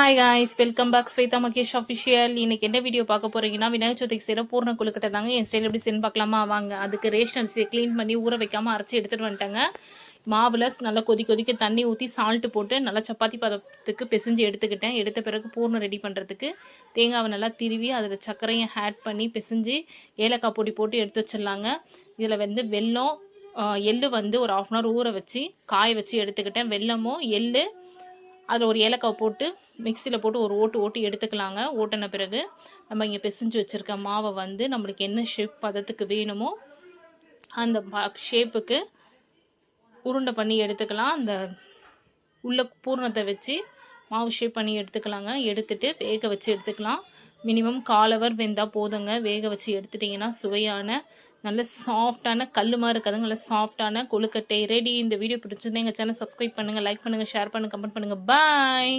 Hi guys welcome back Shweta Mahesh official இன்னைக்கு என்ன video பார்க்க போறீங்கன்னா விநாயகர் சதுர்த்திக்கு செய்கிற பூர்ண குழுக்கிட்ட தாங்க. என் ஸ்டைல் எப்படி செஞ்சு பார்க்கலாமா? வாங்க. அதுக்கு ரேஷன் அரிசியை க்ளீன் பண்ணி ஊற வைக்காம அரைச்சி எடுத்துகிட்டு வந்துட்டாங்க. மாவில் நல்லா கொதி கொதிக்க தண்ணி ஊற்றி சால்ட்டு போட்டு நல்லா சப்பாத்தி பதத்துக்கு பிசைஞ்சு எடுத்துக்கிட்டேன். எடுத்த பிறகு பூர்ணம் ரெடி பண்ணுறதுக்கு தேங்காவை நல்லா திருவி அதில் சர்க்கரையும் ஆட் பண்ணி பிசைஞ்சு ஏலக்காய் பொடி போட்டு எடுத்து வச்சிடலாங்க. இதில் வந்து வெல்லம் எள்ளு வந்து ஒரு ஆஃப் அன் ஹவர் ஊற வச்சு காய வச்சு எடுத்துக்கிட்டேன். வெல்லமும் எள்ளு அதில் ஒரு ஏலக்காய் போட்டு மிக்சியில் போட்டு ஒரு ஓட்டு ஓட்டி எடுத்துக்கலாங்க. ஓட்டின பிறகு நம்ம இங்கே பிசைஞ்சு வச்சுருக்க மாவை வந்து நம்மளுக்கு என்ன ஷேப் பதத்துக்கு வேணுமோ அந்த ஷேப்புக்கு உருண்டை பண்ணி எடுத்துக்கலாம். அந்த உள்ள பூரணத்தை வச்சு மாவு ஷேப் பண்ணி எடுத்துக்கலாங்க. எடுத்துட்டு வேக வச்சு எடுத்துக்கலாம். மினிமம் கால் ஹவர் வெந்தால் போதுங்க. வேக வச்சு எடுத்துட்டிங்கன்னா சுவையான நல்ல சாஃப்டான கல் மாதிரி இருக்காதுங்க. நல்ல சாஃப்டான கொழுக்கட்டை. ரெடி இந்த வீடியோ பிடிச்சிருந்தேன் எங்கள் சேனல் சப்ஸ்கிரைப் பண்ணுங்கள் லைக் பண்ணுங்கள் ஷேர் பண்ணுங்கள் கமெண்ட் பண்ணுங்கள் பாய்